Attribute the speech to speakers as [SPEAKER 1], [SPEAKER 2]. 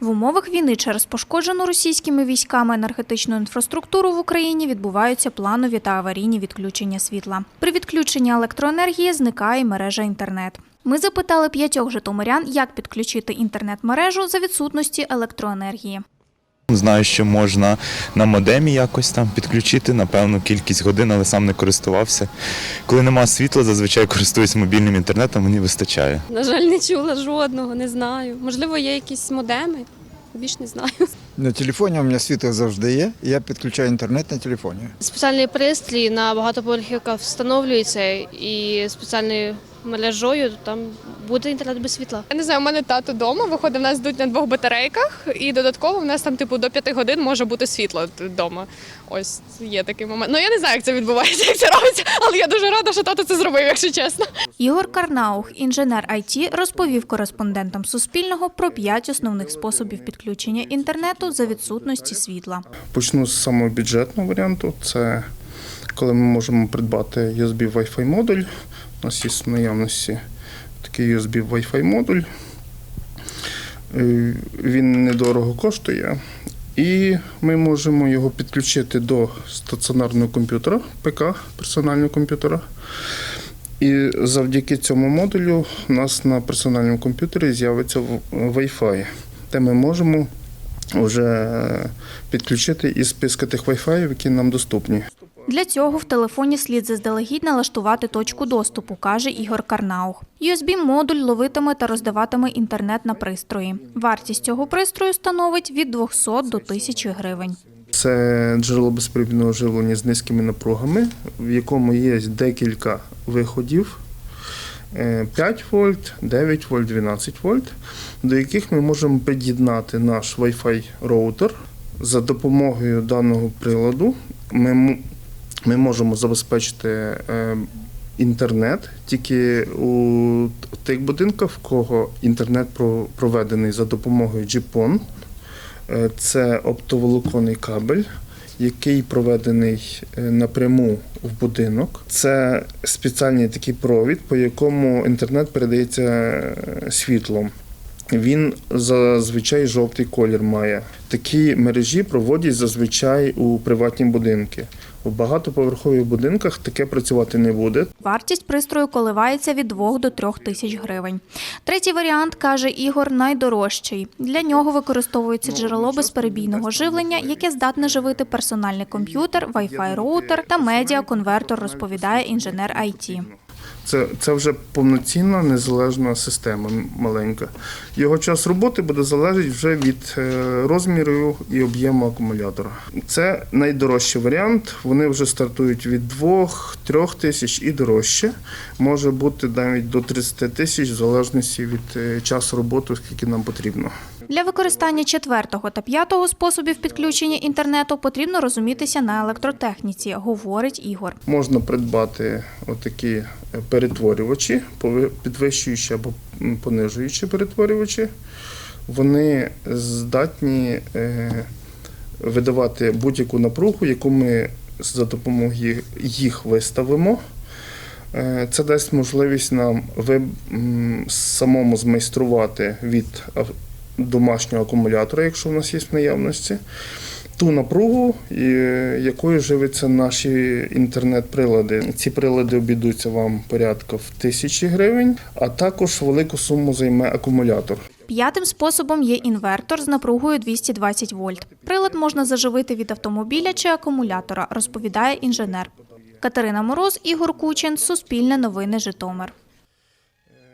[SPEAKER 1] В умовах війни через пошкоджену російськими військами енергетичну інфраструктуру в Україні відбуваються планові та аварійні відключення світла. При відключенні електроенергії зникає мережа інтернет. Ми запитали п'ятьох житомирян, як підключити інтернет-мережу за відсутності електроенергії.
[SPEAKER 2] Знаю, що можна на модемі якось там підключити на певну кількість годин, але сам не користувався. Коли нема світла, зазвичай користуюсь мобільним інтернетом, мені вистачає.
[SPEAKER 3] На жаль, не чула жодного, не знаю. Можливо, є якісь модеми. Більш не знаю.
[SPEAKER 4] На телефоні у мене світло завжди є, і я підключаю інтернет на телефоні.
[SPEAKER 5] Спеціальний пристрій на багатоповерхівках встановлюється і спеціальною мережою там буде інтернет без світла.
[SPEAKER 6] Я не знаю, у мене тато вдома, виходить, в нас йдуть на двох батарейках, і додатково в нас там, типу, до п'яти годин може бути світло вдома. Ось є такий момент. Ну я не знаю, як це відбувається, як це робиться, але я дуже рада, що тато це зробив, якщо чесно.
[SPEAKER 1] Ігор Карнаух, інженер IT, розповів кореспондентам Суспільного про п'ять основних способів підключення інтернету за відсутності світла.
[SPEAKER 7] Почну з самого бюджетного варіанту. Це коли ми можемо придбати USB Wi-Fi модуль. У нас є в наявності такий USB Wi-Fi модуль. Е, Він недорого коштує. І ми можемо його підключити до стаціонарного комп'ютера, ПК, персонального комп'ютера. І завдяки цьому модулю у нас на персональному комп'ютері з'явиться Wi-Fi, де ми можемо вже підключити із списка тих Wi-Fi, які нам доступні.
[SPEAKER 1] Для цього в телефоні слід заздалегідь налаштувати точку доступу, каже Ігор Карнаух. USB-модуль ловитиме та роздаватиме інтернет на пристрої. Вартість цього пристрою становить від 200 до 1000 гривень.
[SPEAKER 7] Це джерело безпровідного живлення з низькими напругами, в якому є декілька виходів. е, 5 вольт, 9 вольт, 12 вольт, до яких ми можемо під'єднати наш Wi-Fi роутер. За допомогою даного приладу ми, ми можемо забезпечити е, інтернет тільки у тих будинках, в кого інтернет проведений за допомогою GPON. Е, Це оптоволоконний кабель, який проведений е, напряму в будинок. Це спеціальний такий провід, по якому інтернет передається світлом. Він зазвичай жовтий колір має. Такі мережі проводять зазвичай у приватні будинки. У багатоповерхових будинках таке працювати не буде,
[SPEAKER 1] Вартість пристрою коливається від 2 до 3 тисяч гривень. Третій варіант, каже Ігор, найдорожчий. Для нього використовується джерело безперебійного живлення, яке здатне живити персональний комп'ютер, Wi-Fi роутер та медіаконвертор, розповідає інженер IT.
[SPEAKER 7] Це, це вже повноцінна незалежна система маленька. Його час роботи буде залежати вже від е, розміру і об'єму акумулятора. Це найдорожчий варіант. Вони вже стартують від 2-3 тисяч і дорожче. Може бути навіть до 30 тисяч, в залежності від е, часу роботи, скільки нам потрібно.
[SPEAKER 1] Для використання четвертого та п'ятого способів підключення інтернету потрібно розумітися на електротехніці, говорить Ігор.
[SPEAKER 7] Можна придбати отакі е, перетворювачі, підвищуючі або понижуючі перетворювачі. Вони здатні е, видавати будь-яку напругу, яку ми за допомогою їх виставимо. Е, Це дасть можливість нам самому змайструвати від домашнього акумулятора, якщо в нас є в наявності, ту напругу, якою живиться наші інтернет-прилади. Ці прилади обійдуться вам порядка в тисячі гривень, а також велику суму займе акумулятор.
[SPEAKER 1] П'ятим способом є інвертор з напругою 220 вольт. Прилад можна заживити від автомобіля чи акумулятора, розповідає інженер. Катерина Мороз, Ігор Кучин, Суспільне новини Житомир.